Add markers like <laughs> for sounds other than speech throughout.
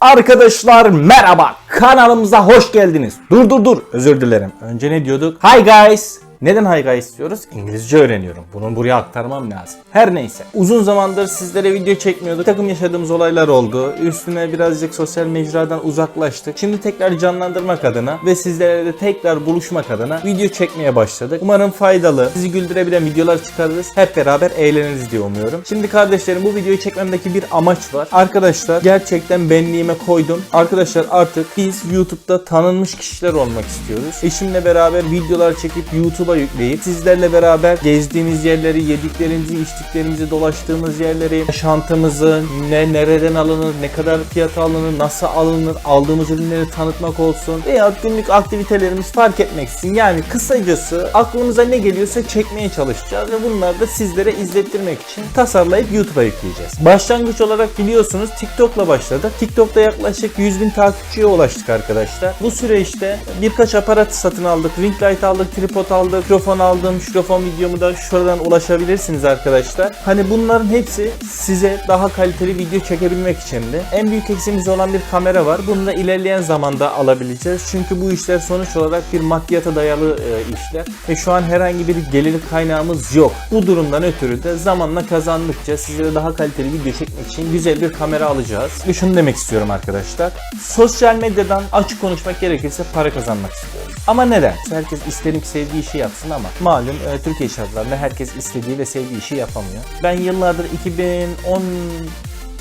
Arkadaşlar merhaba kanalımıza hoş geldiniz. Dur dur dur özür dilerim. Önce ne diyorduk? Hi guys. Neden hi guys diyoruz? İngilizce öğreniyorum. Bunu buraya aktarmam lazım. Her neyse. Uzun zamandır sizlere video çekmiyorduk. Bir takım yaşadığımız olaylar oldu. Üstüne birazcık sosyal mecradan uzaklaştık. Şimdi tekrar canlandırmak adına ve sizlerle de tekrar buluşmak adına video çekmeye başladık. Umarım faydalı, sizi güldürebilen videolar çıkarırız. Hep beraber eğleniriz diye umuyorum. Şimdi kardeşlerim bu videoyu çekmemdeki bir amaç var. Arkadaşlar gerçekten benliğime koydum. Arkadaşlar artık biz YouTube'da tanınmış kişiler olmak istiyoruz. Eşimle beraber videolar çekip YouTube'a yükleyip sizlerle beraber gezdiğimiz yerleri, yediklerimizi, içtiklerimizi, dolaştığımız yerleri, yaşantımızı, ne nereden alınır, ne kadar fiyata alınır, nasıl alınır, aldığımız ürünleri tanıtmak olsun veya günlük aktivitelerimiz fark etmeksizin. Yani kısacası aklımıza ne geliyorsa çekmeye çalışacağız ve bunları da sizlere izlettirmek için tasarlayıp YouTube'a yükleyeceğiz. Başlangıç olarak biliyorsunuz TikTok'la başladık. TikTok'ta yaklaşık 100 bin takipçiye ulaştık arkadaşlar. Bu süreçte birkaç aparat satın aldık. Ring light aldık, tripod aldık, mikrofon aldım. Mikrofon videomu da şuradan ulaşabilirsiniz arkadaşlar. Hani bunların hepsi size daha kaliteli video çekebilmek içindi. En büyük eksiğimiz olan bir kamera var. Bunu da ilerleyen zamanda alabileceğiz. Çünkü bu işler sonuç olarak bir maddiyata dayalı e, işler. Ve şu an herhangi bir gelir kaynağımız yok. Bu durumdan ötürü de zamanla kazandıkça sizlere daha kaliteli video çekmek için güzel bir kamera alacağız. Ve şunu demek istiyorum arkadaşlar. Sosyal medyadan açık konuşmak gerekirse para kazanmak istiyoruz. Ama neden? Herkes isterim sevdiği işi yapsın ama malum e, Türkiye şartlarında herkes istediği ve sevdiği işi yapamıyor. Ben yıllardır 2010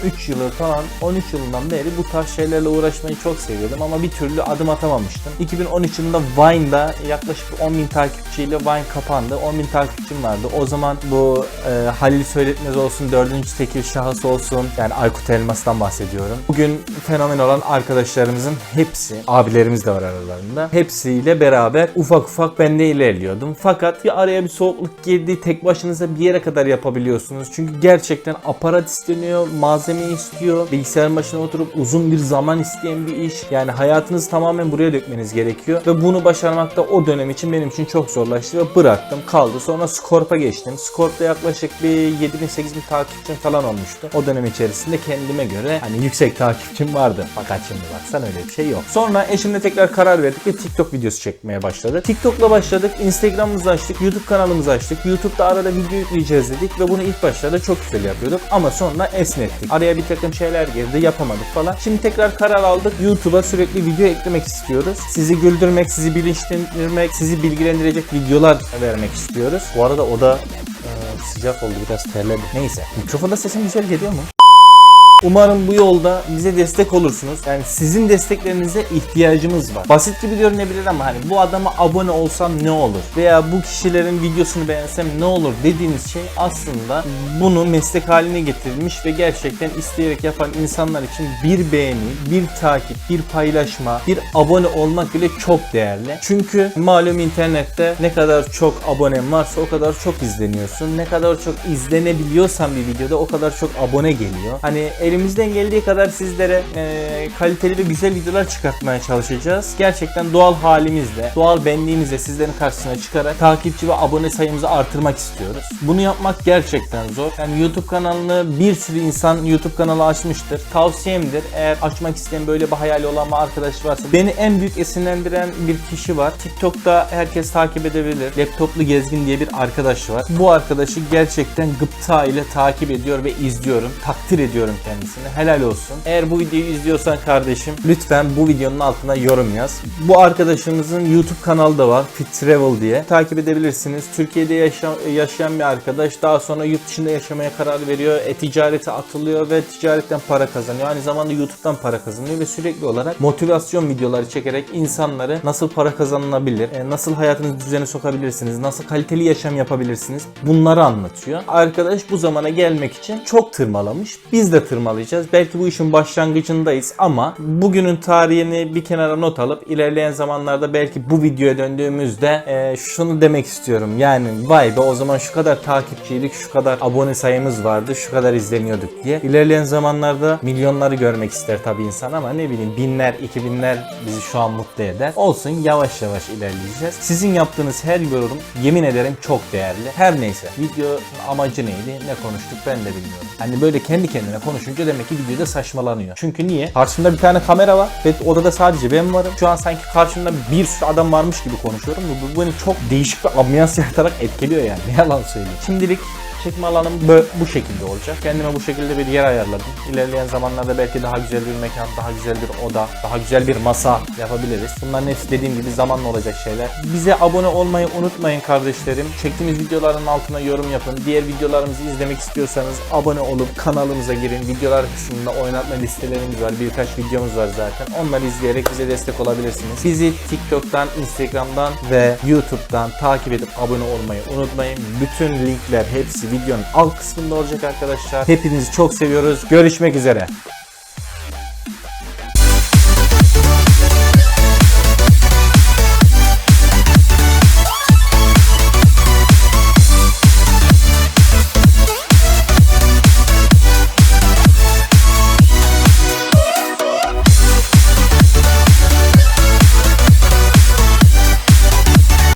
3 yılı falan 13 yılından beri bu tarz şeylerle uğraşmayı çok seviyordum ama bir türlü adım atamamıştım. 2013 yılında Vine'da yaklaşık 10.000 takipçiyle Vine kapandı. 10.000 takipçim vardı. O zaman bu e, Halil Söyletmez olsun, 4. tekil şahıs olsun yani Aykut Elmas'tan bahsediyorum. Bugün fenomen olan arkadaşlarımızın hepsi, abilerimiz de var aralarında. Hepsiyle beraber ufak ufak ben de ilerliyordum. Fakat bir araya bir soğukluk girdi. Tek başınıza bir yere kadar yapabiliyorsunuz. Çünkü gerçekten aparat isteniyor, malzeme istiyor. Bilgisayarın başına oturup uzun bir zaman isteyen bir iş. Yani hayatınızı tamamen buraya dökmeniz gerekiyor. Ve bunu başarmak da o dönem için benim için çok zorlaştı ve bıraktım kaldı. Sonra Scorp'a geçtim. Scorp'ta yaklaşık bir 7000 8000 takipçim falan olmuştu. O dönem içerisinde kendime göre hani yüksek takipçim vardı. Fakat şimdi baksan öyle bir şey yok. Sonra eşimle tekrar karar verdik ve TikTok videosu çekmeye başladık. TikTok'la başladık. Instagram'ımızı açtık. YouTube kanalımızı açtık. YouTube'da arada video yükleyeceğiz dedik ve bunu ilk başlarda çok güzel yapıyorduk. Ama sonra esnettik. Araya bir takım şeyler girdi. Yapamadık falan. Şimdi tekrar karar aldık. YouTube'a sürekli video eklemek istiyoruz. Sizi güldürmek, sizi bilinçlendirmek, sizi bilgilendirecek videolar vermek istiyoruz. Bu arada o da sıcak oldu biraz terledi. Neyse. Mikrofonda sesim güzel geliyor mu? Umarım bu yolda bize destek olursunuz. Yani sizin desteklerinize ihtiyacımız var. Basit gibi görünebilir ama hani bu adama abone olsam ne olur? Veya bu kişilerin videosunu beğensem ne olur dediğiniz şey aslında bunu meslek haline getirilmiş ve gerçekten isteyerek yapan insanlar için bir beğeni, bir takip, bir paylaşma, bir abone olmak bile çok değerli. Çünkü malum internette ne kadar çok abonen varsa o kadar çok izleniyorsun. Ne kadar çok izlenebiliyorsan bir videoda o kadar çok abone geliyor. Hani elimizden geldiği kadar sizlere e, kaliteli ve güzel videolar çıkartmaya çalışacağız. Gerçekten doğal halimizle, doğal benliğimizle sizlerin karşısına çıkarak takipçi ve abone sayımızı artırmak istiyoruz. Bunu yapmak gerçekten zor. Yani YouTube kanalını bir sürü insan YouTube kanalı açmıştır. Tavsiyemdir. Eğer açmak isteyen böyle bir hayali olan bir arkadaş varsa beni en büyük esinlendiren bir kişi var. TikTok'ta herkes takip edebilir. Laptoplu Gezgin diye bir arkadaş var. Bu arkadaşı gerçekten gıpta ile takip ediyor ve izliyorum. Takdir ediyorum kendisini. Helal olsun. Eğer bu videoyu izliyorsan kardeşim lütfen bu videonun altına yorum yaz. Bu arkadaşımızın YouTube kanalı da var. Fit Travel diye. Takip edebilirsiniz. Türkiye'de yaşa- yaşayan bir arkadaş daha sonra yurt dışında yaşamaya karar veriyor. E, ticarete atılıyor ve ticaretten para kazanıyor. Aynı zamanda YouTube'dan para kazanıyor ve sürekli olarak motivasyon videoları çekerek insanları nasıl para kazanılabilir, e, nasıl hayatınızı düzene sokabilirsiniz, nasıl kaliteli yaşam yapabilirsiniz bunları anlatıyor. Arkadaş bu zamana gelmek için çok tırmalamış. Biz de tırmalayacağız. Belki bu işin başlangıcındayız ama bugünün tarihini bir kenara not alıp ilerleyen zamanlarda belki bu videoya döndüğümüzde e, şunu demek istiyorum. Yani vay be o zaman şu kadar takipçiydik, şu kadar abone sayımız vardı, şu kadar izleniyorduk diye. İlerleyen zamanlarda milyonları görmek ister tabii insan ama ne bileyim binler, iki binler bizi şu an mutlu eder. Olsun yavaş yavaş ilerleyeceğiz. Sizin yaptığınız her yorum yemin ederim çok değerli. Her neyse videonun amacı neydi, ne konuştuk ben de bilmiyorum. Hani böyle kendi kendine konuşunca olunca demek ki videoda saçmalanıyor. Çünkü niye? Karşımda bir tane kamera var ve odada sadece ben varım. Şu an sanki karşımda bir sürü adam varmış gibi konuşuyorum. Bu, bu beni çok değişik bir ambiyans <laughs> yaratarak etkiliyor yani. Ne yalan söyleyeyim. Şimdilik çekme alanım bu şekilde olacak. Kendime bu şekilde bir yer ayarladım. İlerleyen zamanlarda belki daha güzel bir mekan, daha güzel bir oda, daha güzel bir masa yapabiliriz. Bunların hepsi dediğim gibi zamanla olacak şeyler. Bize abone olmayı unutmayın kardeşlerim. Çektiğimiz videoların altına yorum yapın. Diğer videolarımızı izlemek istiyorsanız abone olup kanalımıza girin. Videolar kısmında oynatma listelerimiz var. Birkaç videomuz var zaten. Onları izleyerek bize destek olabilirsiniz. Bizi TikTok'tan, Instagram'dan ve YouTube'dan takip edip abone olmayı unutmayın. Bütün linkler hepsi videonun alt kısmında olacak arkadaşlar. Hepinizi çok seviyoruz. Görüşmek üzere.